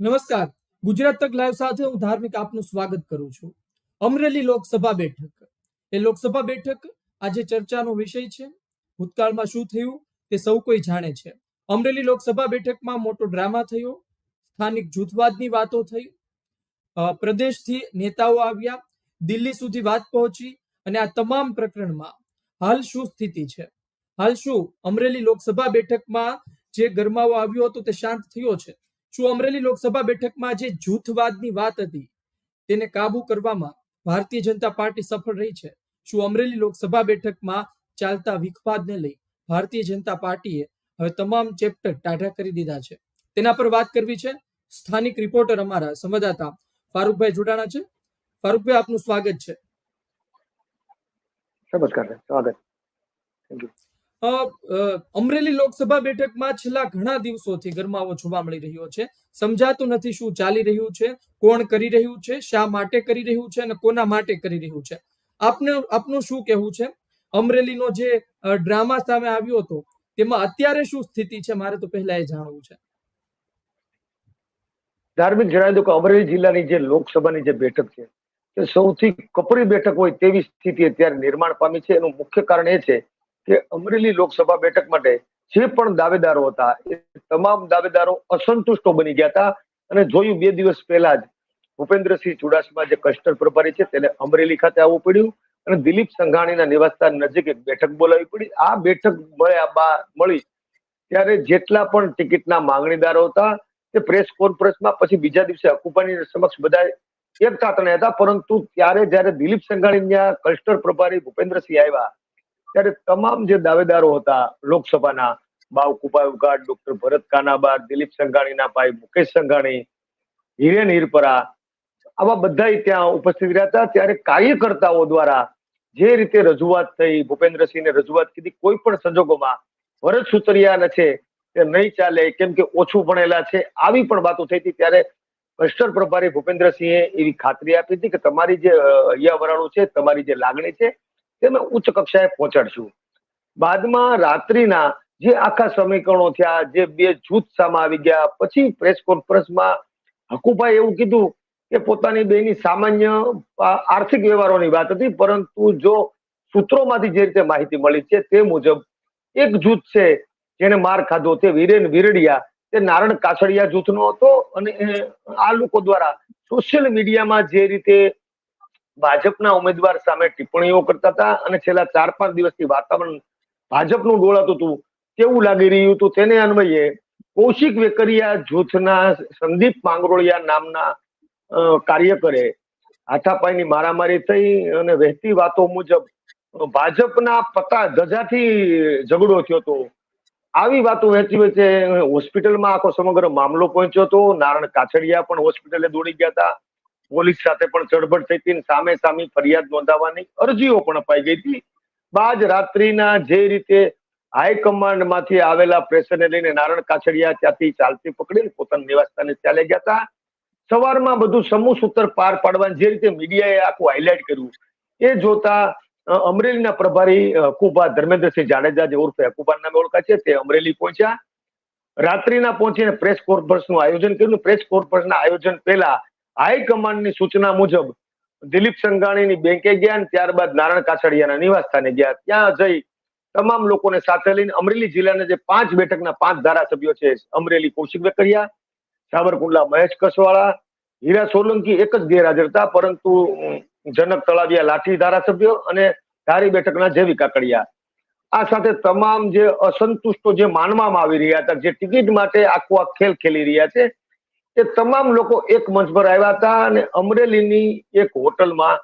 નમસ્કાર. ગુજરાત તક લાઈવ સાથે હું ધાર્મિક આપનું સ્વાગત કરું છું. અમરેલી લોકસભા બેઠક. એ લોકસભા બેઠક આજે ચર્ચાનો વિષય છે. ભૂતકાળમાં શું થયું તે સૌ કોઈ જાણે છે. અમરેલી લોકસભા બેઠકમાં મોટો ડ્રામા થયો. સ્થાનિક જૂથવાદની વાતો થઈ. પ્રદેશથી નેતાઓ આવ્યા. દિલ્હી સુધી વાત પહોંચી અને આ તમામ પ્રકરણમાં હાલ શું સ્થિતિ છે? હાલ શું અમરેલી લોકસભા બેઠકમાં જે ગરમાવો આવ્યો હતો તે શાંત થયો છે? શું અમરેલી લોકસભા બેઠકમાં જે જૂથવાદની વાત હતી, તેને કાબુ કરવામાં ભારતીય જનતા પાર્ટી સફળ રહી છે? શું અમરેલી લોકસભા બેઠકમાં ચાલતા વિખવાદને લઈ ભારતીય જનતા પાર્ટીએ હવે તમામ ચેપ્ટર ટાઢા કરી દીધા છે? તેના પર વાત કરવી છે સ્થાનિક રિપોર્ટર અમારા સંવાદદાતા ફારૂકભાઈ જોડાણા છે. ફારૂકભાઈ, આપનું સ્વાગત છે. નમસ્કાર, સ્વાગત. થેન્ક યુ અમરેલી લોકસભા બેઠકમાં છેલ્લા ઘણા દિવસોથી ગરમાવો જોવા મળી રહ્યો છે. સમજાતું નથી શું ચાલી રહ્યું છે, કોણ કરી રહ્યું છે, શા માટે કરી રહ્યું છે અને કોના માટે કરી રહ્યું છે. આપને, આપનું શું કહેવું છે? અમરેલીનો જે ડ્રામા સામે આવ્યો હતો, તેમાં અત્યારે શું સ્થિતિ છે મારે તો પહેલા એ જાણવું છે. ધાર્મિક જણાવી દઉં કે અમરેલી જિલ્લાની જે લોકસભાની જે બેઠક છે, તે સૌથી કપરી બેઠક હોય તેવી સ્થિતિ અત્યારે નિર્માણ પામી છે. એનું મુખ્ય કારણ એ છે કે અમરેલી લોકસભા બેઠક માટે જે પણ દાવેદારો હતા, એ તમામ દાવેદારો અસંતુષ્ટો બની ગયા હતા. અને જોયું બે દિવસ પહેલા જ ભૂપેન્દ્રસિંહ ચુડાસમા જે કસ્ટર પ્રભારી છે, તેને અમરેલી ખાતે આવવું પડ્યું. અને દિલીપ સંઘાણીના નિવાસસ્થાન નજીક એક બેઠક બોલાવી પડી. આ બેઠક મળ્યા બા, મળી ત્યારે જેટલા પણ ટિકિટના માંગણીદારો હતા, તે પ્રેસ કોન્ફરન્સમાં પછી બીજા દિવસે અકુપાની સમક્ષ બધા એક તાતણે હતા. પરંતુ ત્યારે જ્યારે દિલીપ સંઘાણી ત્યાં કલ્સ્ટર પ્રભારી ભૂપેન્દ્રસિંહ આવ્યા ત્યારે તમામ જે દાવેદારો હતા લોકસભાના, બાવ ઉઘાડ ડોક્ટર ભરત કાનાબાર, દિલીપ સંઘાણીના ભાઈ મુકેશ સંઘાણી હિરેન હિરપરા આવા બધા ત્યાં ઉપસ્થિત રહ્યા હતા. ત્યારે કાર્યકર્તાઓ દ્વારા જે રીતે રજૂઆત થઈ, ભૂપેન્દ્રસિંહને રજૂઆત કીધી, કોઈ પણ સંજોગોમાં ભરત સુતરિયા છે, તે નહીં ચાલે, કેમ કે ઓછું ભણેલા છે, આવી પણ વાતો થઈ હતી. ત્યારે કસ્ટર પ્રભારી ભૂપેન્દ્રસિંહે એવી ખાતરી આપી હતી કે તમારી જે હૈયાવરણો છે, તમારી જે લાગણી છે તે અમે ઉચ્ચ કક્ષાએ પહોંચાડશું. બાદમાં રાત્રિના જે આખા સમીકરણો થયા, જે બે જૂથ સામે આવી ગયા, પછી પ્રેસ કોન્ફરન્સમાં હકુભાઈ એવું કીધું કે પોતાની બેની સામાન્ય આર્થિક વ્યવહારોની વાત હતી, પરંતુ જો સૂત્રોમાંથી જે રીતે માહિતી મળી છે તે મુજબ એક જૂથ છે જેને માર ખાધો તે વીરેન વીરડિયા, તે નારણ કાછડિયા જૂથનો હતો અને આ લોકો દ્વારા સોશિયલ મીડિયામાં જે રીતે ભાજપના ઉમેદવાર સામે ટિપ્પણીઓ કરતા હતા અને છેલ્લા ચાર પાંચ દિવસથી વાતાવરણ ભાજપનું ડોળાતું હતું. કેવું લાગી રહ્યું હતું તેને અન્વયે કૌશિક વેકરિયા જૂથના સંદીપ માંગરોળિયા નામના કાર્યકરે હાથાપાઈની મારામારી થઈ અને વહેતી વાતો મુજબ ભાજપના પતા ધજાથી ઝઘડો થયો હતો. આવી વાતો વહેતી વચ્ચે હોસ્પિટલમાં આખો સમગ્ર મામલો પહોંચ્યો હતો. નારણ કાછડિયા પણ હોસ્પિટલે દોડી ગયા હતા. પોલીસ સાથે પણ ચડબડ થઈ હતી સામે સામે ફરિયાદ નોંધાવવાની અરજીઓ પણ અપાઈ ગઈ હતી. બાદ રાત્રિના જે રીતે હાઈકમાન્ડમાંથી આવેલા પ્રેશરને લઈને નારણ કાછડિયા ત્યાંથી ચાલતી પકડીને પોતાના નિવાસસ્થાને ચાલે ગયા હતા. સવારમાં બધું સમૂહ સૂત્ર પાર પાડવાની જે રીતે મીડિયાએ આખું હાઇલાઇટ કર્યું એ જોતા અમરેલીના પ્રભારી હકુબા ધર્મેન્દ્રસિંહ જાડેજા જે ઉર્ફે હકુબા નામે ઓળખાય છે, તે અમરેલી પહોંચ્યા. રાત્રિના પહોંચીને પ્રેસ કોન્ફરન્સનું આયોજન કર્યું. પ્રેસ કોન્ફરન્સના આયોજન પહેલા હાઈકમાન્ડની સૂચના મુજબ દિલીપ સંઘાણીની બેંકે ગયા અને ત્યારબાદ નારણ કાછડિયાના નિવાસ સ્થાને ગયા. ત્યાં જઈ તમામ લોકોને સાથે લઈને અમરેલી જિલ્લાના જે પાંચ બેઠકના પાંચ ધારાસભ્યો છે અમરેલી કૌશિક વેકરિયા સાબરકુંડલા મહેશ કસવાળા, હીરા સોલંકી એક જ ગેરહાજર હતા, પરંતુ જનક તળાવિયા લાઠી ધારાસભ્યો અને ધારી બેઠકના જેવી કાકડિયા. આ સાથે તમામ જે અસંતુષ્ટો જે માનવામાં આવી રહ્યા હતા, જે ટિકિટ માટે આખો આ ખેલ ખેલી રહ્યા છે એ તમામ લોકો એક મંચ પર આવ્યા હતા અને અમરેલીની એક હોટલમાં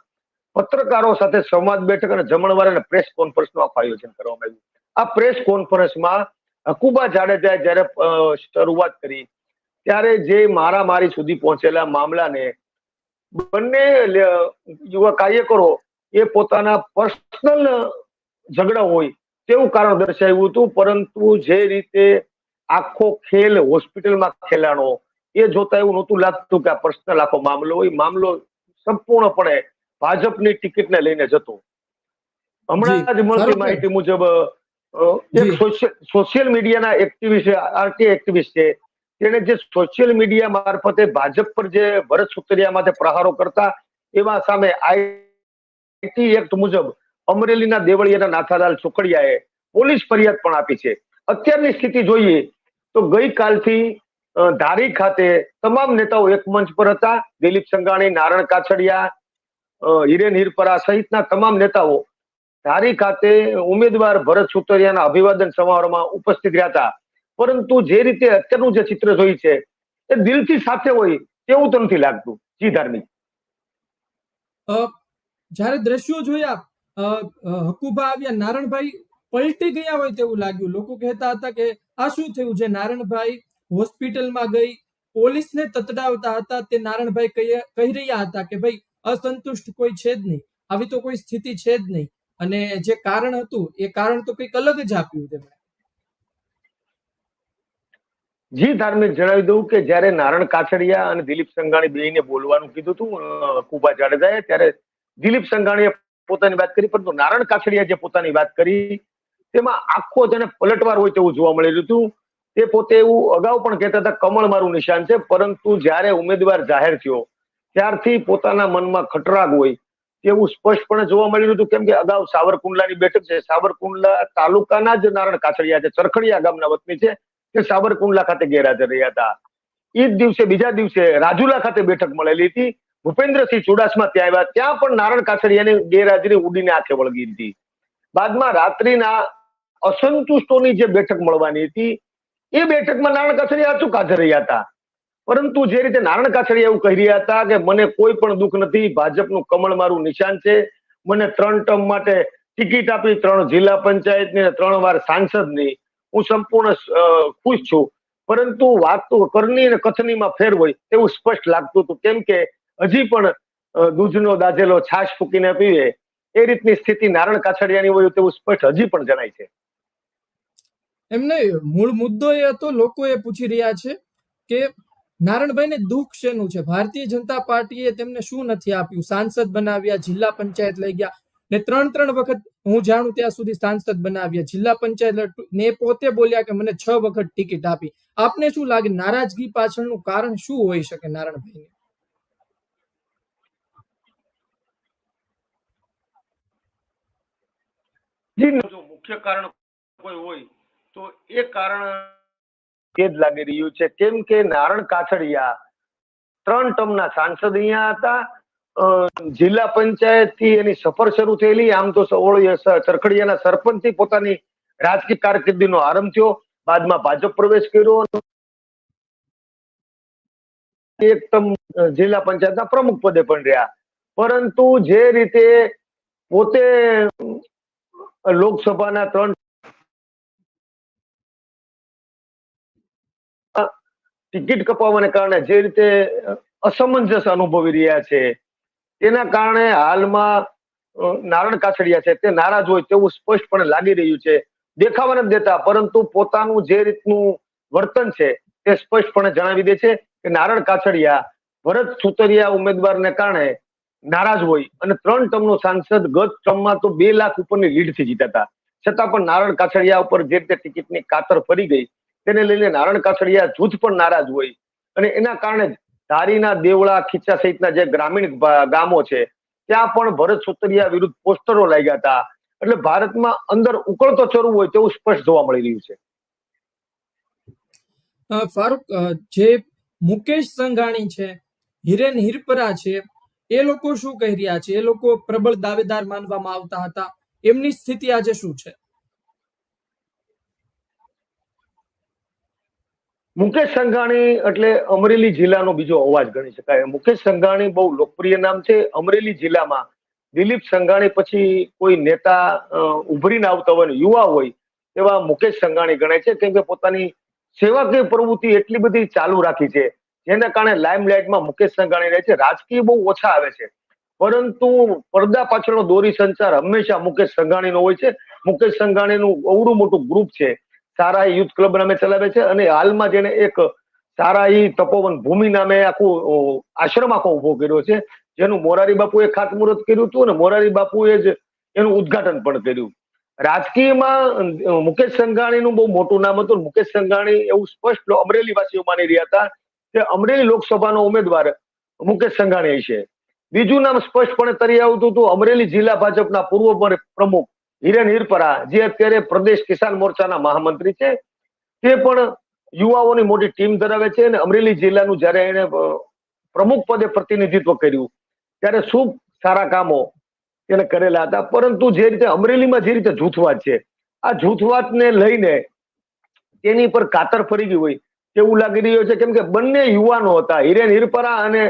પત્રકારો સાથે સંવાદ બેઠક અને જમણવાર અને પ્રેસ કોન્ફરન્સનું આખું આયોજન કરવામાં આવ્યું. આ પ્રેસ કોન્ફરન્સમાં હકુબા જાડેજાએ જ્યારે શરૂઆત કરી, ત્યારે જે મારામારી સુધી પહોંચેલા મામલાને બંને યુવા કાર્યકરો એ પોતાના પર્સનલ ઝઘડા હોય તેવું કારણ દર્શાવ્યું હતું, પરંતુ જે રીતે આખો ખેલ હોસ્પિટલમાં ખેલાણો એ જોતા એવું નહોતું લાગતું કે આ પર્સનલ આખો મામલો હોય. મામલો સંપૂર્ણપણે ભાજપની ટિકિટને લઈને જતો. હમણાં જ મળતી માહિતી મુજબ એક સોશિયલ મીડિયાના એક્ટિવિસ્ટ આરટી એક્ટિવિસ્ટ છે. તેણે જે સોશિયલ મીડિયા મારફતે ભાજપ પર જે ભરત સુતરિયા માટે પ્રહારો કરતા એવા સામે આઈટી એક્ટ મુજબ અમરેલીના દેવળિયાના નાથાલાલ ચોકડિયાએ પોલીસ ફરિયાદ પણ આપી છે. અત્યારની સ્થિતિ જોઈએ તો ગઈકાલથી ધારી ખાતે તમામ નેતાઓ એક મંચ પર હતા. દિલીપ સંઘાણી, નારણ કાછડિયા હિરેન હિરપરા સહિતના તમામ નેતાઓ ધારી ખાતે ઉમેદવાર ભરત સુતરિયાના અભિવાદન સમારોહમાં ઉપસ્થિત રહ્યા હતા. પરંતુ જે રીતે અત્યારનું જે ચિત્ર જોઈ છે, એ દિલથી સાથે હોય તેવું તો નથી લાગતું. જી ધાર્મિક. જ્યારે દ્રશ્યો જોયા હકુભા આવ્યા, નારણભાઈ પલટી ગયા હોય તેવું લાગ્યું. લોકો કહેતા હતા કે, આ શું થયું? જે નારણભાઈ હોસ્પિટલમાં ગઈ. પોલીસને તતડાવતા હતા તે નારણભાઈ કહી રહ્યા હતા કે ભાઈ, અસંતુષ્ટ કોઈ છે જ નહીં. આવી તો કોઈ સ્થિતિ છે જ નહીં. અને જે કારણ હતું, એ કારણ તો કંઈક અલગ જ આપ્યું તેમણે. જી, ધાર્મિક જણાવી દઉં કે જ્યારે નારણ કાછડિયા અને દિલીપ સંઘાણી બેયને બોલવાનું કીધું હતું કુબા જાડેજાએ, ત્યારે દિલીપ સંઘાણીએ પોતાની વાત કરી, પરંતુ નારણ કાછડિયા જે પોતાની વાત કરી, તેમાં આખો જેને પલટવાર હોય તેવું જોવા મળી રહ્યું હતું. તે પોતે એવું અગાઉ પણ કહેતા હતા, કમળ મારું નિશાન છે. પરંતુ જ્યારે ઉમેદવાર જાહેર થયો, ત્યારથી પોતાના મનમાં ખટરાગ હોય તેવું સ્પષ્ટપણે જોવા મળી રહ્યું હતું. કેમ કે અગાઉ સાવરકુંડલાની બેઠક છે. સાવરકુંડલા તાલુકાના જ નારણ કાછડિયા છે. ચરખડિયા ગામના વતની છે તે સાબરકુંડલા ખાતે ગેરહાજર રહ્યા હતા. એ જ દિવસે, બીજા દિવસે રાજુલા ખાતે બેઠક મળેલી હતી. ભૂપેન્દ્રસિંહ ચુડાસમા ત્યાં આવ્યા. ત્યાં પણ નારણ કાછડિયાની ગેરહાજરી ઉડીને આંખે વળગી હતી. બાદમાં રાત્રિના અસંતુષ્ટોની જે બેઠક મળવાની હતી એ બેઠકમાં નારણ કાછડિયા અચૂક હાજર રહ્યા હતા? પરંતુ જે રીતે નારણ કાછડિયા એવું કહી રહ્યા હતા કે મને કોઈ પણ દુઃખ નથી, ભાજપનું કમળ મારું નિશાન છે. મને ત્રણ ટર્મ માટે ટિકિટ આપી, ત્રણ જિલ્લા પંચાયતની ત્રણ વાર સાંસદની. હું સંપૂર્ણ ખુશ છું. પરંતુ વાત તો કરની અને કથનીમાં ફેર હોય એવું સ્પષ્ટ લાગતું હતું. કેમ કે હજી પણ દૂધનો દાજેલો છાશ ફૂકીને પીવે. એ રીતની સ્થિતિ નારણ કાછડિયાની હોય તેવું સ્પષ્ટ હજી પણ જણાય છે. એમ નહીં, મૂળ મુદ્દો એ હતો લોકો એ પૂછી રહ્યા છે કે નારણભાઈને દુઃખ શેનું છે? ભારતીય જનતા પાર્ટીએ તેમને શું નથી આપ્યું? સાંસદ બનાવ્યા, જિલ્લા પંચાયત લઈ ગયા. ને ત્રણ ત્રણ વખત હું જાણું ત્યાં સુધી સાંસદ બનાવ્યા. જિલ્લા પંચાયત ને પોતે બોલ્યા કે મને છ વખત ટિકિટ આપી. આપને શું લાગે, નારાજગી પાછળનું કારણ શું હોઈ શકે નારણભાઈને? મુખ્ય કારણ કોઈ હોય તો એ કારણ એ જ લાગી રહ્યું છે. કેમ કે નારણ કાછડિયા ત્રણ ટર્મના સાંસદ અહીંયા હતા. જિલ્લા પંચાયતથી એની સફર શરૂ થયેલી. આમ તો ઓળીએ ચરખડિયાના સરપંચથી પોતાની રાજકીય કારકિર્દીનો આરંભ થયો. બાદમાં ભાજપ પ્રવેશ કર્યો એક ટર્મ જિલ્લા પંચાયતના પ્રમુખ પદે પણ રહ્યા. પરંતુ જે રીતે પોતે લોકસભાના ત્રણ ટિકિટ કપાવવાને કારણે જે રીતે અસમંજસ અનુભવી રહ્યા છે, તેના કારણે હાલમાં નારણ કાછડિયા છે, તે નારાજ હોય તેવું સ્પષ્ટપણે લાગી રહ્યું છે, દેખાવા નથી દેતા, પરંતુ પોતાનું જે રીતનું વર્તન છે, તે સ્પષ્ટપણે જણાવી દે છે કે નારણ કાછડિયા ભરત સુતરિયા ઉમેદવારને કારણે નારાજ હોય અને ત્રણ ટર્મનો સાંસદ ગત ટર્મમાં તો બે લાખ ઉપરની લીડથી જીત્યા હતા છતાં પણ નારણ કાછડિયા ઉપર જે રીતે ટિકિટની કાતર ફરી ગઈ તેને લઈને નારણ કાછડિયા જૂથ પણ નારાજ હોય. અને એના કારણે ધારીના દેવળા ખીચા સહિતના જે ગ્રામીણ ગામો છે, ત્યાં પણ ભરત સુતરિયા વિરુદ્ધ પોસ્ટરો લાગ્યા હતા. એટલે ભારતમાં અંદર ઉકળતો ચરવું હોય તેવું સ્પષ્ટ જોવા મળી રહ્યું છે. ફારૂક જે મુકેશ સંઘાણી છે, હિરેન હિરપરા છે, એ લોકો શું કહી રહ્યા છે? એ લોકો પ્રબળ દાવેદાર માનવામાં આવતા હતા. એમની સ્થિતિ આજે શું છે? મુકેશ સંઘાણી એટલે અમરેલી જિલ્લાનો બીજો અવાજ ગણી શકાય. મુકેશ સંઘાણી બહુ લોકપ્રિય નામ છે. અમરેલી જિલ્લામાં દિલીપ સંઘાણી પછી કોઈ નેતા ઉભરીને આવતા હોય યુવા હોય એવા મુકેશ સંઘાણી ગણાય છે. કેમ કે પોતાની સેવાકીય પ્રવૃત્તિ એટલી બધી ચાલુ રાખી છે, જેના કારણે લાઇમલાઇટમાં મુકેશ સંઘાણી રહે છે. રાજકીય બહુ ઓછા આવે છે. પરંતુ પડદા પાછળનો દોરી સંચાર હંમેશા મુકેશ સંઘાણીનો હોય છે. મુકેશ સંઘાણીનું અવડું મોટું ગ્રુપ છે. સારાઈ યુથ ક્લબ નામે ચલાવે છે અને હાલમાં જેને એક સારા ઈ તપોવન ભૂમિ નામે આખું આશ્રમ આખો ઊભો કર્યો છે, જેનું મોરારી બાપુએ ખાતમુહૂર્ત કર્યું હતું અને મોરારી બાપુએ જ એનું ઉદ્ઘાટન પણ કર્યું. રાજકીયમાં મુકેશ સંઘાણીનું બહુ મોટું નામ હતું. મુકેશ સંઘાણી એવું સ્પષ્ટ અમરેલી વાસીઓ માની રહ્યા હતા કે અમરેલી લોકસભાનો ઉમેદવાર મુકેશ સંઘાણી છે. બીજું નામ સ્પષ્ટપણે તરી આવતું હતું અમરેલી જિલ્લા ભાજપના પૂર્વ પર- પ્રમુખ હિરેન હિરપરા જે અત્યારે પ્રદેશ કિસાન મોરચાના મહામંત્રી છે, તે પણ યુવાઓની મોટી ટીમ ધરાવે છે અને અમરેલી જિલ્લાનું જ્યારે એને પ્રમુખ પદે પ્રતિનિધિત્વ કર્યું, ત્યારે શું સારા કામો એને કરેલા હતા. પરંતુ જે રીતે અમરેલીમાં જે રીતે જૂથવાદ છે, આ જૂથવાદને લઈને તેની પર કાતર ફરી ગઈ હોય તેવું લાગી રહ્યું છે. કેમ કે બંને યુવાનો હતા હિરેન હિરપરા અને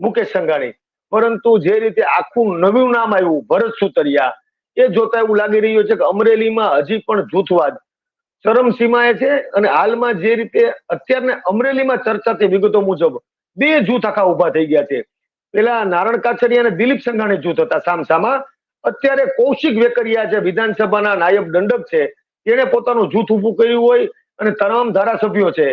મુકેશ સંઘાણી. પરંતુ જે રીતે આખું નવું નામ આવ્યું, ભરત સુતરિયા એ જોતા એવું લાગી રહ્યું છે કે અમરેલીમાં હજી પણ જૂથવાદ ચરમસીમાએ છે અને હાલમાં જે રીતે અત્યારને અમરેલીમાં ચર્ચાતી વિગતો મુજબ બે જૂથ આખા ઊભા થઈ ગયા છે. પેલા નારણ કાછડિયા અને દિલીપ સંઘાણી જૂથ હતા સામસામા. અત્યારે કૌશિક વેકરિયા છે વિધાનસભાના નાયબ દંડક છે, તેણે પોતાનું જૂથ ઊભું કર્યું હોય અને તમામ ધારાસભ્યો છે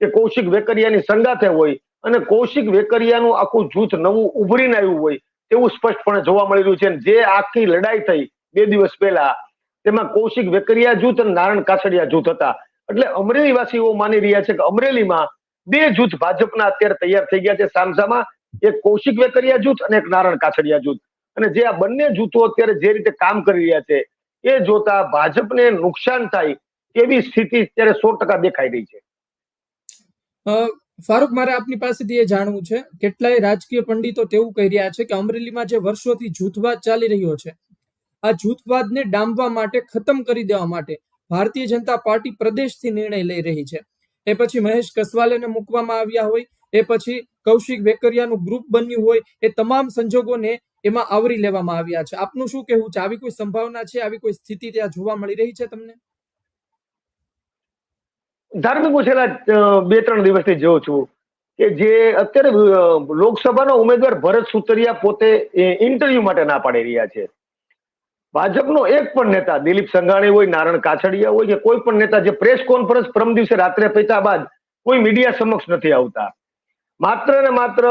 કે કૌશિક વેકરિયાની સંગાથે હોય અને કૌશિક વેકરિયાનું આખું જૂથ નવું ઉભરીને આવ્યું હોય તેવું સ્પષ્ટપણે જોવા મળી રહ્યું છે જે આખી લડાઈ થઈ બે દિવસ પહેલા તેમાં કૌશિક વેકરિયા જૂથ અને નારણ કાછડિયા જૂથ હતા. એટલે અમરેલી વાસીઓ માની રહ્યા છે કે અમરેલીમાં બે જૂથ ભાજપના અત્યારે તૈયાર થઈ ગયા છે. સામસામાં એક કૌશિક વેકરિયા જૂથ અને એક નારણ કાછડિયા જૂથ. અને જે આ બંને જૂથો અત્યારે જે રીતે કામ કરી રહ્યા છે, એ જોતા ભાજપને નુકસાન થાય એવી સ્થિતિ અત્યારે સો ટકા દેખાઈ રહી છે. ફારૂક, મારે આપની પાસેથી એ જાણવું છે, કેટલાય રાજકીય પંડિતો તેવું કહી રહ્યા છે કે અમરેલીમાં જે વર્ષોથી જૂથવાદ ચાલી રહ્યો છે આ જૂથવાદને ડામવા માટે ખતમ કરી દેવા માટે ભારતીય જનતા પાર્ટી પ્રદેશથી નિર્ણય લઈ રહી છે. એ પછી મહેશ કસવાલેને મૂકવામાં આવ્યા હોય, એ પછી કૌશિક વેકરિયાનું ગ્રુપ બન્યું હોય, એ તમામ સંજોગોને એમાં આવરી લેવામાં આવ્યા છે. આપનું શું કહેવું છે? આવી કોઈ સંભાવના છે? આવી કોઈ સ્થિતિ ત્યાં જોવા મળી રહી છે તમને? ધાર્મિક હું બે ત્રણ દિવસથી જોઉં છું કે જે અત્યારે લોકસભાનો ઉમેદવાર ભરત સુતરિયા પોતે ઇન્ટરવ્યુ માટે ના પાડી રહ્યા છે. ભાજપનો એક પણ નેતા, દિલીપ સંઘાણી હોય, નારણ કાછડિયા હોય, કે કોઈ પણ નેતા જે પ્રેસ કોન્ફરન્સ પરમ દિવસે રાત્રે પૈતા બાદ કોઈ મીડિયા સમક્ષ નથી આવતા. માત્ર ને માત્ર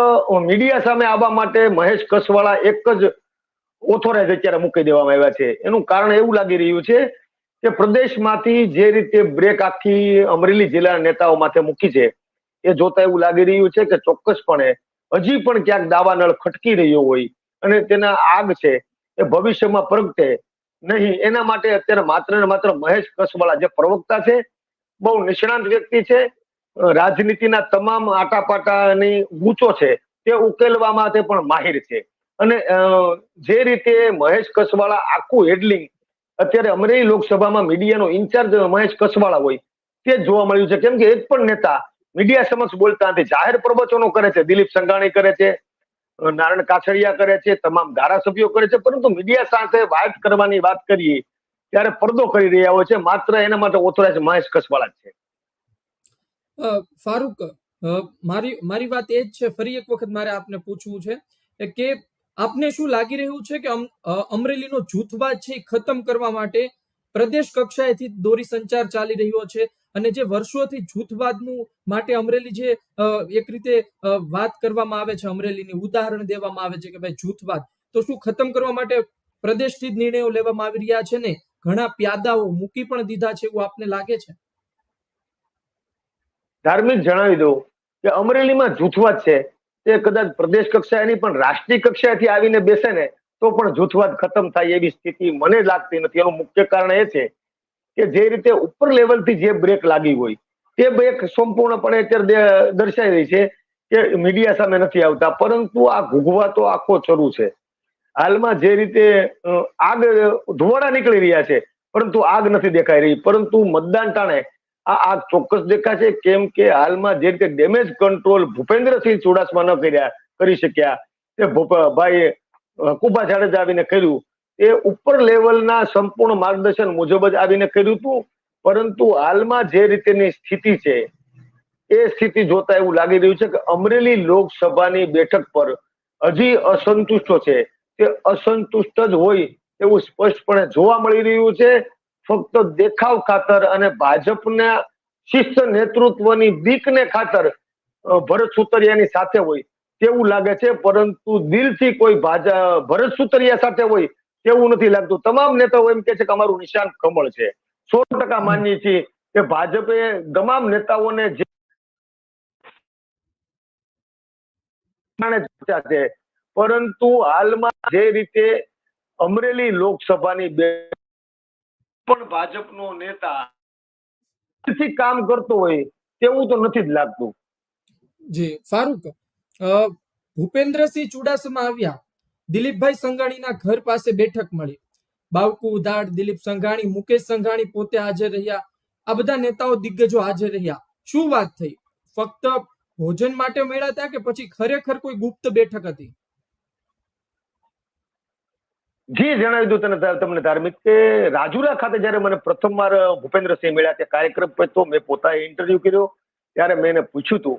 મીડિયા સામે આવવા માટે મહેશ કસવાળા એક જ ઓથોરાઇઝ અત્યારે મૂકી દેવામાં આવ્યા છે. એનું કારણ એવું લાગી રહ્યું છે કે પ્રદેશમાંથી જે રીતે બ્રેક આખી અમરેલી જિલ્લાના નેતાઓ માથે મૂકી છે, એ જોતા એવું લાગી રહ્યું છે કે ચોક્કસપણે હજી પણ ક્યાંક દાવાનળ ખટકી રહ્યો હોય અને તેના આગ છે એ ભવિષ્યમાં પ્રગટે નહીં. એના માટે અત્યારે માત્ર ને માત્ર મહેશ કસવાળા જે પ્રવક્તા છે, બહુ નિષ્ણાંત વ્યક્તિ છે રાજનીતિના તમામ આટાપાટાની ગૂંચો છે, તે ઉકેલવામાં તે પણ માહિર છે. અને જે રીતે મહેશ કસવાળા આખું હેડલિંગ અત્યારે અમરેલી લોકસભામાં મીડિયાનો ઇન્ચાર્જ મહેશ કસવાળા હોય, તે જોવા મળ્યું છે. કેમ કે એક પણ નેતા મીડિયા સમક્ષ બોલતા નથી. જાહેર પ્રવચનો કરે છે, દિલીપ સંઘાણી કરે છે નારણ કાછડિયા કરે છે, તમામ ધારાસભ્યો કરે છે, પરંતુ મીડિયા સાથે વાત કરવાની વાત કરીએ, ત્યારે પડદો કરી રહ્યા હોય છે, માત્ર એના માટે ઓથોરાઇઝ મહેશ કસવાળા છે. ફારૂક મારી મારી વાત એ જ છે, ફરી એક વખત મારે આપને પૂછવું છે કે આપને શું લાગી રહ્યું છે કે અમરેલીનો જૂથવાદ છે ખતમ કરવા માટે પ્રદેશ કક્ષાએથી દોરી સંચાર ચાલી રહ્યો છે? અને જે વર્ષોથી જૂથવાદનું માટે અમરેલી જે એક રીતે વાત કરવામાં આવે છે અમરેલીની, ઉદાહરણ દેવામાં આવે છે કે ભાઈ જૂથવાદ તો શું ખતમ કરવા માટે પ્રદેશથી જ નિર્ણયો લેવામાં આવી રહ્યા છે ને? ઘણા પ્યાદાઓ મૂકી પણ દીધા છે એવું આપને લાગે છે? ધાર્મિક જણાવી દઉં કે અમરેલીમાં જૂથવાદ છે. તે કદાચ પ્રદેશ કક્ષાએની પણ રાષ્ટ્રીય કક્ષાએથી આવીને બેસે ને, તો પણ જૂથવાદ ખતમ થાય એવી સ્થિતિ મને લાગતી નથી. એનું મુખ્ય કારણ એ છે કે જે રીતે ઉપર લેવલથી જે બ્રેક લાગી હોય, તે બ્રેક સંપૂર્ણપણે અત્યારે દર્શાવી રહી છે કે મીડિયા સામે નથી આવતા. પરંતુ આ ઘૂઘવાતો આખો શરૂ છે. હાલમાં જે રીતે આગ ધુવાડા નીકળી રહ્યા છે, પરંતુ આગ નથી દેખાઈ રહી. પરંતુ મતદાન ટાણે આ આગ ચોક્કસ દેખાશે, કેમ કે હાલમાં જે રીતે ડેમેજ કંટ્રોલ ભૂપેન્દ્રસિંહ ચુડાસમા ન કર્યા, કરી શક્યા. તે ભાઈ કુબા જાડેજા આવીને કર્યું એ ઉપર લેવલના સંપૂર્ણ માર્ગદર્શન મુજબ જ આવીને કર્યું હતું. પરંતુ હાલમાં જે રીતેની સ્થિતિ છે, એ સ્થિતિ જોતા એવું લાગી રહ્યું છે કે અમરેલી લોકસભાની બેઠક પર હજી અસંતુષ્ટો છે. તે અસંતુષ્ટ જ હોય એવું સ્પષ્ટપણે જોવા મળી રહ્યું છે. ફક્ત દેખાવ ખાતર અને ભાજપના શિસ્ત નેતૃત્વની બીકને ખાતર ભરત સુતરિયાની સાથે હોય તેવું લાગે છે. પરંતુ દિલથી કોઈ ભાજ ભરત સુતરિયા સાથે હોય તેવું નથી લાગતું. તમામ નેતાઓ એમ કે છે કે અમારું નિશાન કમળ છે. સો ટકા માનીએ છીએ કે ભાજપે તમામ નેતાઓને જે પરંતુ હાલમાં જે રીતે અમરેલી લોકસભાની બે પણ ભાજપનો નેતા કામ કરતો હોય તેવું તો નથી જ લાગતું. જી ફારૂક ભૂપેન્દ્રસિંહ ચુડાસમા આવ્યા. દિલીપભાઈ સંઘાણીના ઘર પાસે બેઠક મળી. બાવકુ ઉધાડ દિલીપ સંઘાણી, મુકેશ સંઘાણી પોતે હાજર રહ્યા. આ બધા નેતાઓ દિગ્ગજો હાજર રહ્યા. શું વાત થઈ? ફક્ત ભોજન માટે મળ્યા હતા કે પછી ખરેખર કોઈ ગુપ્ત બેઠક હતી? જી, જણાવી દઉં તને તમને ધાર્મિક કે રાજુલા ખાતે જયારે મને પ્રથમવાર ભૂપેન્દ્રસિંહ મળ્યા તે કાર્યક્રમ તો મેં પોતાએ ઇન્ટરવ્યુ કર્યો. ત્યારે મેં એને પૂછ્યું હતું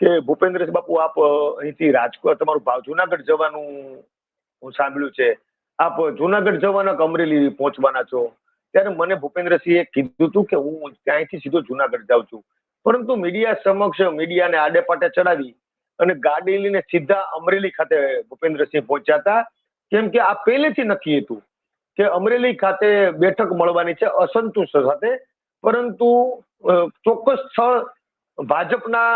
કે ભૂપેન્દ્રસિંહ બાપુ, આપ અહીંથી રાજકોટ, તમારું ભાવ જુનાગઢ જવાનું હું સાંભળ્યું છે. આપ જુનાગઢ જવાના અમરેલી પહોંચવાના છો. ત્યારે મને ભૂપેન્દ્રસિંહે કીધું હતું કે હું ત્યાંથી સીધો જુનાગઢ જાઉં છું. પરંતુ મીડિયા સમક્ષ મીડિયાને આડે પાટે ચડાવી અને ગાડી લઈને સીધા અમરેલી ખાતે ભૂપેન્દ્રસિંહ પહોંચ્યા હતા. કેમ કે આ પહેલેથી નક્કી હતું કે અમરેલી ખાતે બેઠક મળવાની છે અસંતુષ્ટ સાથે. પરંતુ ચોક્કસ સ્થળ ભાજપના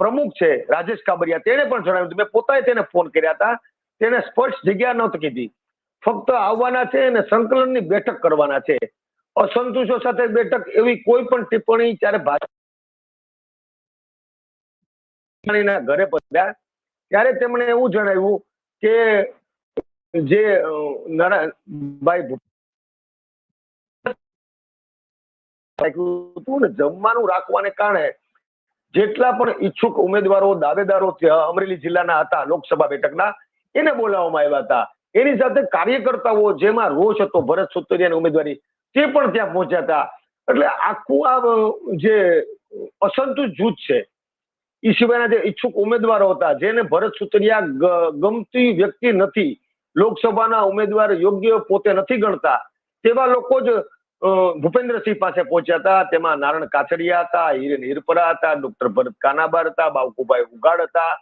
પ્રમુખ છે રાજેશ કાબરિયા, તેણે પણ જણાવ્યું. મેં પોતાએ તેને ફોન કર્યા હતા. તેને સ્પષ્ટ જગ્યા નહોતી કીધી. ફક્ત આવવાના છે અને સંકલનની બેઠક કરવાના છે. અસંતોષો સાથે બેઠક એવી કોઈ પણ ટિપ્પણી ત્યારે ભાજપ ઘરે પહોંચ્યા ત્યારે તેમણે એવું જણાવ્યું કે જે નારાયણભાઈ જમવાનું રાખવાને કારણે જેટલા પણ ઈચ્છુક ઉમેદવારો, દાવેદારો અમરેલી જિલ્લાના હતા, લોકસભા બેઠકના એને બોલાવવામાં આવ્યા હતા. એની સાથે કાર્યકર્તાઓ જેમાં રોષ હતો, ભરત સુતરિયાની ઉમેદવારી, તે પણ ત્યાં પહોંચ્યા હતા. એટલે આખું આ જે અસંતુષ્ટ જૂથ છે એ સિવાયના જે ઈચ્છુક ઉમેદવારો હતા, જેને ભરત સુતરિયા ગમતી વ્યક્તિ નથી, લોકસભાના ઉમેદવાર યોગ્ય પોતે નથી ગણતા, તેવા લોકો જ ભૂપેન્દ્રસિંહ પાસે પહોંચ્યા હતા. તેમાં નારણ કાછડિયા હતા, હિરેન હિરપરા હતા, ડોક્ટર ભરત કાનાબાર હતા બાવકુભાઈ ઉગાડ હતા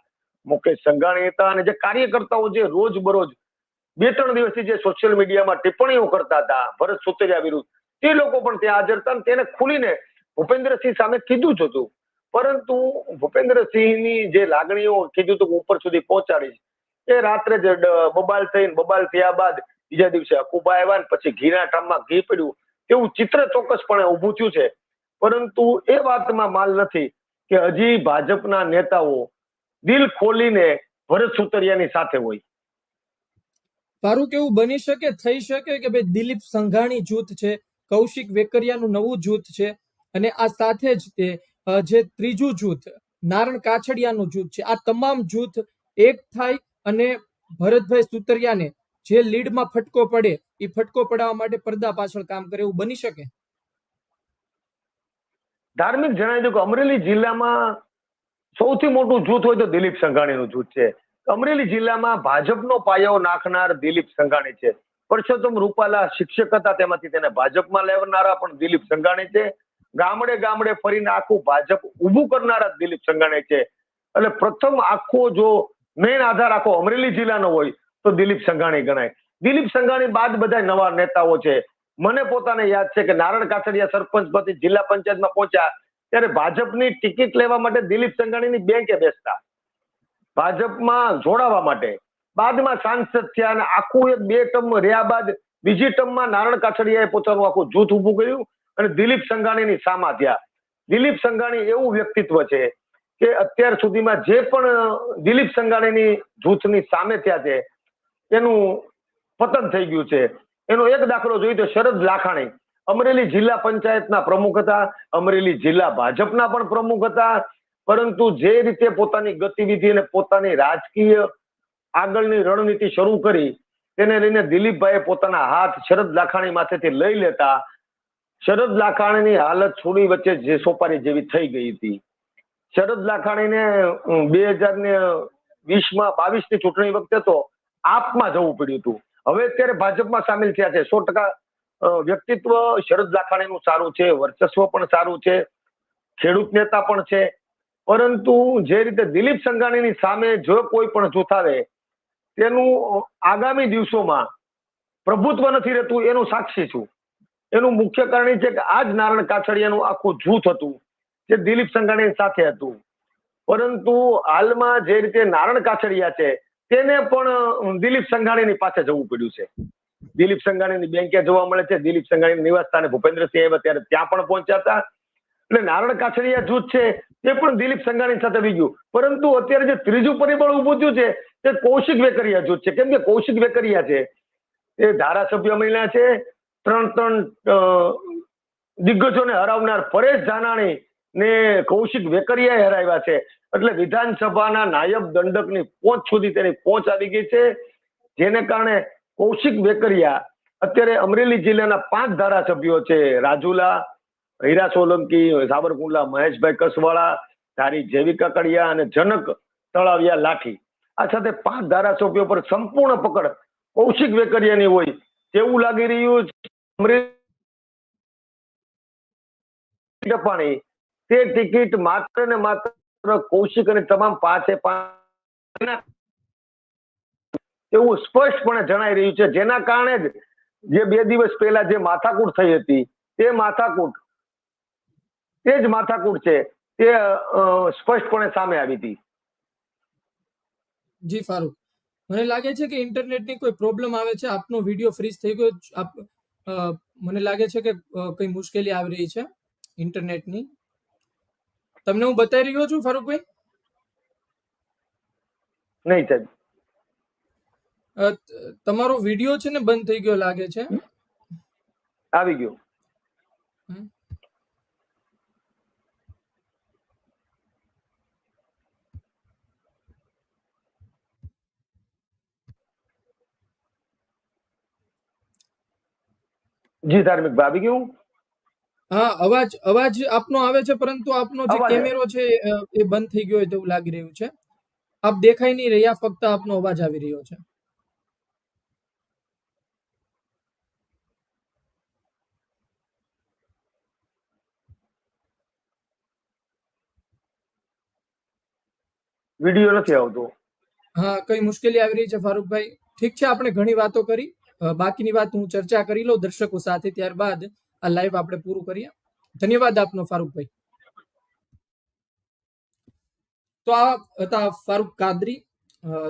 મુકેશ સંઘાણી હતા અને જે કાર્યકર્તાઓ જે રોજ બરોજ બે ત્રણ દિવસથી જે સોશિયલ મીડિયામાં ટિપ્પણીઓ કરતા હતા, ભરત સુતરિયા વિરુદ્ધ, તે લોકો પણ ત્યાં હાજર હતા તેને ખુલીને ભૂપેન્દ્રસિંહ સામે કીધું જ હતું. પરંતુ ભૂપેન્દ્રસિંહની જે લાગણીઓ કીધું હતું ઉપર સુધી પહોંચાડીશ, એ રાત્રે જ બબાલ થઈને, બબાલ થયા બાદ બીજા દિવસે અકુબા આવ્યા ને પછી ઘીના ટામમાં ઘી પડ્યું. એવું ચિત્ર ચોક્કસપણે ઊભું થયું છે. પરંતુ એ વાતમાં માલ નથી કે હજી ભાજપના નેતાઓ દિલ ખોલીને ભરત સુતરિયાની સાથે હોય. તારું કેવું બની શકે થઈ શકે કે ભાઈ દિલીપ સંઘાણી જૂથ છે કૌશિક વેકરિયાનું નવું જૂથ છે અને આ સાથે જ તે જે ત્રીજું જૂથ નારણ કાછડિયાનું જૂથ છે. આ તમામ જૂથ એક થાય અને ભરતભાઈ સુતરિયાને જે લીડમાં ફટકો પડે એ ફટકો પડાવવા માટે પડદા પાછળ કામ કરે એવું બની શકે? ધાર્મિક જણાવી દઉં કે અમરેલી જિલ્લામાં સૌથી મોટું જૂથ હોય તો દિલીપ સંઘાણીનું જૂથ છે. અમરેલી જિલ્લામાં ભાજપનો પાયો નાખનાર દિલીપ સંઘાણી છે. પરસોત્તમ રૂપાલા શિક્ષક હતા, તેમાંથી તેને ભાજપમાં લેવનારા પણ દિલીપ સંઘાણી છે. ગામડે ગામડે ફરીને આખું ભાજપ ઊભું કરનારા દિલીપ સંઘાણી છે. એટલે પ્રથમ આખો જો મેઇન આધાર આખો અમરેલી જિલ્લાનો હોય તો દિલીપ સંઘાણી ગણાય. દિલીપ સંઘાણી બાદ બધા નવા નેતાઓ છે. મને પોતાને યાદ છે કે નારણ કાછડિયા સરપંચ પતિ જિલ્લા પંચાયતમાં પહોંચ્યા. ત્યારે ભાજપની ટિકિટ લેવા માટે દિલીપ સંઘાણીની બેંકે બેસતા. ભાજપમાં જોડાવા માટે. બાદમાં સાંસદ થયા અને આખું એક બે ટર્મ રહ્યા બાદ બીજી ટર્મમાં નારણ કાછડિયાએ પોતાનું આખું જૂથ ઊભું કર્યું અને દિલીપ સંઘાણીની સામા થયા. દિલીપ સંઘાણી એવું વ્યક્તિત્વ છે કે અત્યાર સુધીમાં જે પણ દિલીપ સંઘાણીની જૂથની સામે થયા છે, એનું પતન થઈ ગયું છે. એનો એક દાખલો જોઈએ તો શરદ લાખાણી. અમરેલી જિલ્લા પંચાયતના પ્રમુખ હતા, અમરેલી જિલ્લા ભાજપના પણ પ્રમુખ હતા, પરંતુ જે રીતે પોતાની ગતિવિધિ અને પોતાની રાજકીય આગળની રણનીતિ શરૂ કરી, તેને લઈને દિલીપભાઈએ પોતાના હાથ શરદ લાખાણી માથેથી લઈ લેતા, શરદ લાખાણીની હાલત છોડી વચ્ચે જે સોપારી જેવી થઈ ગઈ હતી. શરદ લાખાણીને બે હજાર ને વીસમાં બાવીસની ચૂંટણી વખતે તો આપમાં જવું પડ્યું હતું. હવે અત્યારે ભાજપમાં સામેલ થયા છે. સો ટકા વ્યક્તિત્વ શરદ લાખાણીનું સારું છે, વર્ચસ્વ પણ સારું છે, ખેડૂત નેતા પણ છે. પરંતુ જે રીતે દિલીપ સંઘાણીની સામે જો કોઈ પણ જૂથ તેનું આગામી દિવસોમાં પ્રભુત્વ નથી રહેતું, એનું સાક્ષી છું. એનું મુખ્ય કારણ એ છે કે આ જ નારાયણ કાછડિયાનું આખું જૂથ હતું, જે દિલીપ સંઘાણી સાથે હતું. પરંતુ હાલમાં જે રીતે નારાયણ કાછડિયા છે, તેને પણ દિલીપ સંઘાણીની પાસે જવું પડ્યું છે. દિલીપ સંઘાણીની બેંકે જોવા મળે છે. દિલીપ સંઘાણી નિવાસ સ્થાને ભૂપેન્દ્રસિંહ અત્યારે ત્યાં પણ પહોંચ્યા હતા. એટલે નારણ કાછડિયા જૂથ છે, તે પણ દિલીપ સંઘાણી સાથે આવી પરંતુ અત્યારે જે ત્રીજું પરિબળ ઉભું થયું છે, તે કૌશિક વેકરિયા જૂથ છે. કેમ કે કૌશિક વેકરિયા છે એ ધારાસભ્ય મહિલા છે. ત્રણ ત્રણ દિગ્ગજોને હરાવનાર પરેશ ધાનાણી ને કૌશિક વેકરિયાએ હરાવ્યા છે. એટલે વિધાનસભાના નાયબ દંડકની પહોંચ સુધી તેની પહોંચ આવી ગઈ છે. જેને કારણે કૌશિક વેકરિયા અત્યારે અમરેલી જિલ્લાના પાંચ ધારાસભ્યો છે. રાજુલા, હીરા સોલંકી, સાબરકુંડલા, મહેશભાઈ કસવાળા, ધારી જેવી કાકડિયા અને જનક તળાવિયા લાઠી. આ સાથે પાંચ ધારાસભ્યો પર સંપૂર્ણ પકડ કૌશિક વેકરિયાની હોય તેવું લાગી રહ્યું છે. તે ટિકિટ માત્ર ને માત્ર કૌશિક અને તમામ પાંચે પાંચ એવું સ્પષ્ટપણે જણાઈ રહ્યું છે જેના કારણે જ જે બે દિવસ પહેલા જે માથાકૂટ થઈ હતી તે માથાકૂટ તે જ માથાકૂટ છે તે સ્પષ્ટપણે સામે આવી હતી. જી ફારૂક. મને લાગે છે કે ઇન્ટરનેટની કોઈ પ્રોબ્લેમ આવે છે? આપનો વીડિયો ફ્રીઝ થઈ ગયો. આપ મને લાગે છે કે કઈ મુશ્કેલી આવી રહી છે ઇન્ટરનેટની? તમને હું બતાવી રહ્યો છું ફારૂકભાઈ? નહીં સાહેબ. તમારો વીડિયો છે ને બંધ થઈ ગયો લાગે છે? આવી ગયો. જી ધાર્મિક ભાઈ આવી ગયું? હા અવાજ અવાજ આપનો આવે છે પરંતુ આપનો જે કેમેરો છે એ બંધ થઈ ગયો હોય તેવું લાગી રહ્યું છે. આપ દેખાઈ નહીં રહ્યા ફક્ત આપનો અવાજ આવી રહ્યો છે. વીડિયો નથી આવતો. હા, કઈ મુશ્કેલી આવી રહી છે ફારૂકભાઈ? ઠીક છે, આપણે ઘણી વાતો કરી. બાકીની વાત હું ચર્ચા કરી લઉં દર્શકો સાથે ત્યારબાદ આ લાઈવ આપણે પૂરું કરીએ. ધન્યવાદ આપનો ફારૂકભાઈ. તો આ હતા ફારૂક કાદરી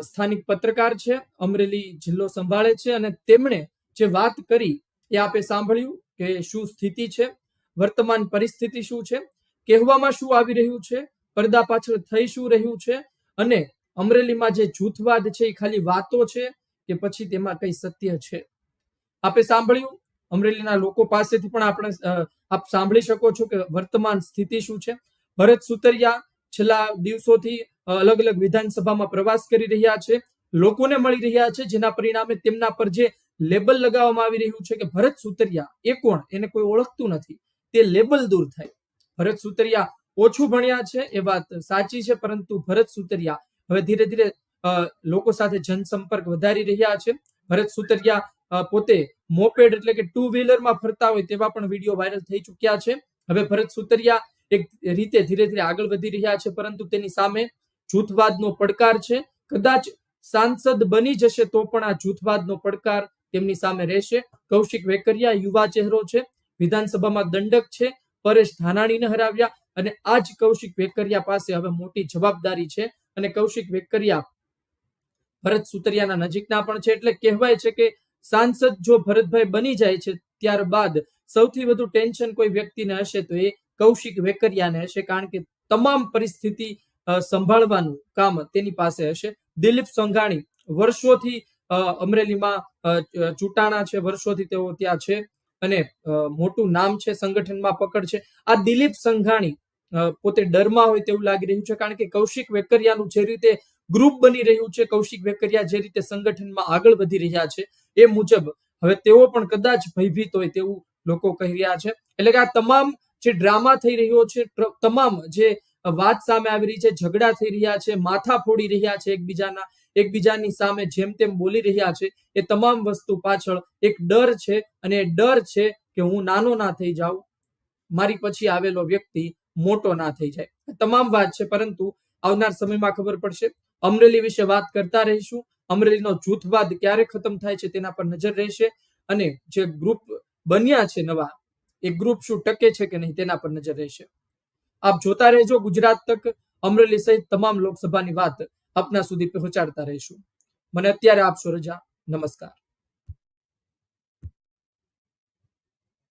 સ્થાનિક પત્રકાર છે, અમરેલી જિલ્લો સંભાળે છે અને તેમણે જે વાત કરી એ આપે સાંભળ્યું કે શું સ્થિતિ છે, વર્તમાન પરિસ્થિતિ શું છે, કહેવામાં શું આવી રહ્યું છે, પડદા પાછળ થઈ શું રહ્યું છે અને અમરેલીમાં જે જૂથવાદ છે એ ખાલી વાતો છે કે પછી તેમાં કઈ સત્ય છે? આપે સાંભળ્યું? અમરેલીના લોકો પાસેથી પણ આપણે આપ સાંભળી શકો છો કે વર્તમાન સ્થિતિ શું છે? ભરત સુતરિયા છેલ્લા દિવસોથી અલગ અલગ વિધાનસભામાં પ્રવાસ કરી રહ્યા છે. લોકોને મળી રહ્યા છે, જેના પરિણામે તેમના પર જે લેબલ લગાવવામાં આવી રહ્યું છે કે ભરત સુતરિયા એ કોણ? એને કોઈ ઓળખતું નથી. તે લેબલ દૂર થાય. ભરત સુતરિયા ઓછું ભણ્યા છે, એ વાત સાચી છે, પરંતુ ભરત સુતરિયા હવે ધીરે ધીરે લોકો સાથે જનસંપર્ક વધારી રહ્યા છે. ભરત સુતરિયા પોતે મોપેડ એટલે કે ટુ વ્હીલરમાં ફરતા હોય તેવા પણ વીડિયો વાયરલ થઈ ચૂક્યા છે. હવે ભરત સુતરિયા એક રીતે ધીરે ધીરે આગળ વધી રહ્યા છે, પરંતુ તેની સામે જૂથવાદનો પડકાર છે. કદાચ સાંસદ બની જશે તો પણ આ જૂથવાદનો પડકાર તેમની સામે રહેશે. કૌશિક વેકરિયા યુવા ચહેરો છે, વિધાનસભામાં દંડક છે, પરેશ ધાનાણીને હરાવ્યા. અને આ જ કૌશિક વેકરિયા પાસે હવે મોટી જવાબદારી છે અને કૌશિક વેકરિયા ભરત સુતરિયાના નજીકના પણ છે એટલે કહેવાય છે કે સાંસદ જો ભરતભાઈ બની જાય છે ત્યારબાદ સૌથી વધુ ટેન્શન કોઈ વ્યક્તિને હશે તો એ કૌશિક વેકરિયાને હશે કારણ કે તમામ પરિસ્થિતિ સંભાળવાનું કામ તેની પાસે હશે. દિલીપ સંઘાણી વર્ષોથી અમરેલીમાં ચૂંટાણા છે, વર્ષોથી તેઓ ત્યાં છે અને મોટું નામ છે, સંગઠનમાં પકડ છે. આ દિલીપ સંઘાણી પોતે ડરમાં હોય તેવું લાગી રહ્યું છે, કારણ કે કૌશિક વેકરિયાનું જે રીતે ગ્રુપ બની રહ્યું છે, કૌશિક વેકરિયા જે રીતે સંગઠનમાં આગળ વધી રહ્યા છે, એ મુજબ હવે તેઓ પણ કદાચ ભયભીત હોય તેવું લોકો કહી રહ્યા છે. એટલે કે આ તમામ જે ડ્રામા થઈ રહ્યો છે તમામ જે વાત સામે આવી રહી છે, ઝઘડા થઈ રહ્યા છે, માથા ફોડી રહ્યા છે એકબીજાના, એકબીજાની સામે જેમ તેમ બોલી રહ્યા છે, એ તમામ વસ્તુ પાછળ એક ડર છે, અને ડર છે કે હું નાનો ના થઈ જાઉં. મારી પછી આવેલો વ્યક્તિ મોટો ના થઈ જાય. તમામ વાત છે, પરંતુ આવનાર સમયમાં ખબર પડશે. અમરેલી વિશે વાત કરતા રહીશું. અમરેલીનો જૂથવાદ ક્યારે ખતમ થાય છે તેના પર નજર રહેશે. અને જે ગ્રુપ બન્યા છે નવા, એ ગ્રુપ શું ટકે છે કે નહીં તેના પર નજર રહેશે. આપ જોતા રહેજો ગુજરાત તક. અમરેલી સહિત તમામ લોકસભાની વાત આપના સુધી પહોંચાડતા રહીશું. મને અત્યારે આપશો રજા. નમસ્કાર.